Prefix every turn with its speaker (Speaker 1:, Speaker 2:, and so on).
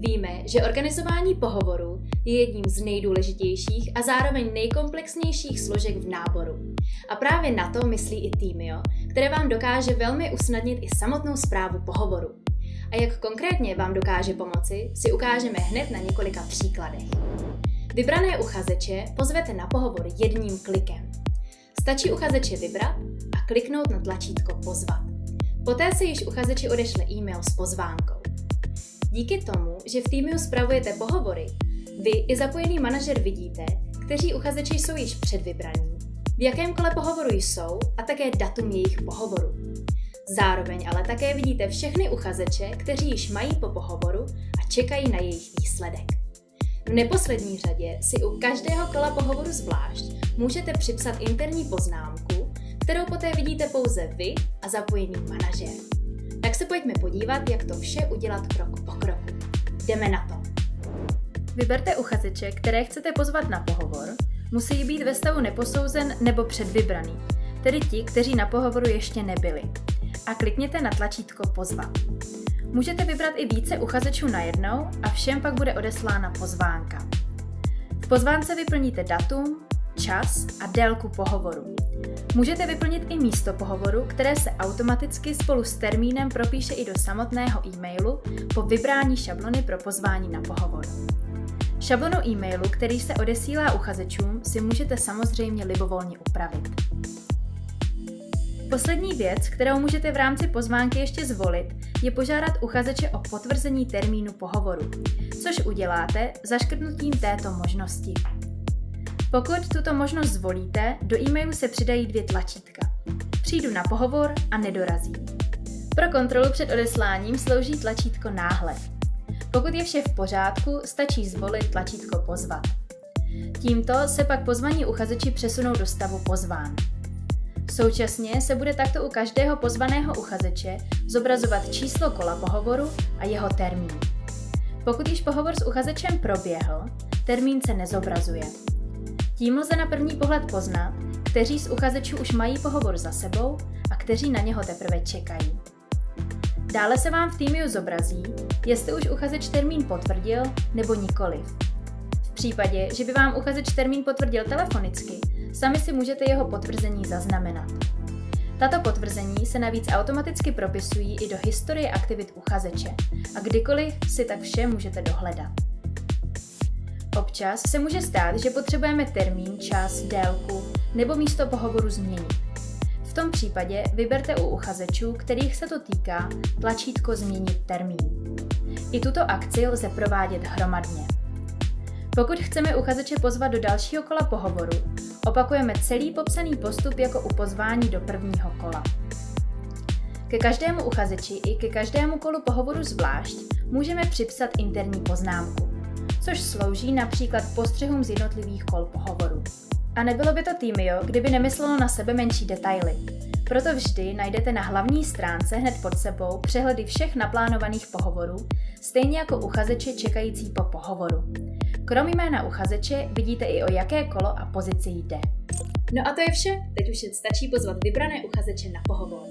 Speaker 1: Víme, že organizování pohovoru je jedním z nejdůležitějších a zároveň nejkomplexnějších složek v náboru. A právě na to myslí i Týmio, které vám dokáže velmi usnadnit i samotnou zprávu pohovoru. A jak konkrétně vám dokáže pomoci, si ukážeme hned na několika příkladech. Vybrané uchazeče pozvete na pohovor jedním klikem. Stačí uchazeče vybrat a kliknout na tlačítko Pozvat. Poté se již uchazeči odešle e-mail s pozvánkou. Díky tomu, že v týmu spravujete pohovory, vy i zapojený manažer vidíte, kteří uchazeči jsou již předvybraní, v jakém kole pohovoru jsou a také datum jejich pohovoru. Zároveň ale také vidíte všechny uchazeče, kteří již mají po pohovoru a čekají na jejich výsledek. V neposlední řadě si u každého kola pohovoru zvlášť můžete připsat interní poznámku, kterou poté vidíte pouze vy a zapojený manažer. Tak se pojďme podívat, jak to vše udělat krok po kroku. Jdeme na to. Vyberte uchazeče, které chcete pozvat na pohovor, musí být ve stavu neposouzen nebo předvybraný, tedy ti, kteří na pohovoru ještě nebyli. A klikněte na tlačítko Pozvat. Můžete vybrat i více uchazečů najednou a všem pak bude odeslána pozvánka. V pozvánce vyplníte datum, čas a délku pohovoru. Můžete vyplnit i místo pohovoru, které se automaticky spolu s termínem propíše i do samotného e-mailu po vybrání šablony pro pozvání na pohovor. Šablonu e-mailu, který se odesílá uchazečům, si můžete samozřejmě libovolně upravit. Poslední věc, kterou můžete v rámci pozvánky ještě zvolit, je požádat uchazeče o potvrzení termínu pohovoru, což uděláte zaškrtnutím této možnosti. Pokud tuto možnost zvolíte, do e-mailu se přidají dvě tlačítka. Přijdu na pohovor a nedorazí. Pro kontrolu před odesláním slouží tlačítko náhle. Pokud je vše v pořádku, stačí zvolit tlačítko pozvat. Tímto se pak pozvaní uchazeči přesunou do stavu pozván. Současně se bude takto u každého pozvaného uchazeče zobrazovat číslo kola pohovoru a jeho termín. Pokud již pohovor s uchazečem proběhl, termín se nezobrazuje. Tím lze na první pohled poznat, kteří z uchazečů už mají pohovor za sebou a kteří na něho teprve čekají. Dále se vám v týmu zobrazí, jestli už uchazeč termín potvrdil nebo nikoliv. V případě, že by vám uchazeč termín potvrdil telefonicky, sami si můžete jeho potvrzení zaznamenat. Tato potvrzení se navíc automaticky propisují i do historie aktivit uchazeče a kdykoliv si tak vše můžete dohledat. Občas se může stát, že potřebujeme termín, čas, délku nebo místo pohovoru změnit. V tom případě vyberte u uchazečů, kterých se to týká, tlačítko Změnit termín. I tuto akci lze provádět hromadně. Pokud chceme uchazeče pozvat do dalšího kola pohovoru, opakujeme celý popsaný postup jako u pozvání do prvního kola. Ke každému uchazeči i ke každému kolu pohovoru zvlášť můžeme připsat interní poznámku což slouží například postřehům z jednotlivých kol pohovoru. A nebylo by to Týmio, kdyby nemyslelo na sebe menší detaily. Proto vždy najdete na hlavní stránce hned pod sebou přehledy všech naplánovaných pohovorů, stejně jako uchazeče čekající po pohovoru. Krom jména uchazeče vidíte i o jaké kolo a pozici jde. No a to je vše, teď už jen stačí pozvat vybrané uchazeče na pohovor.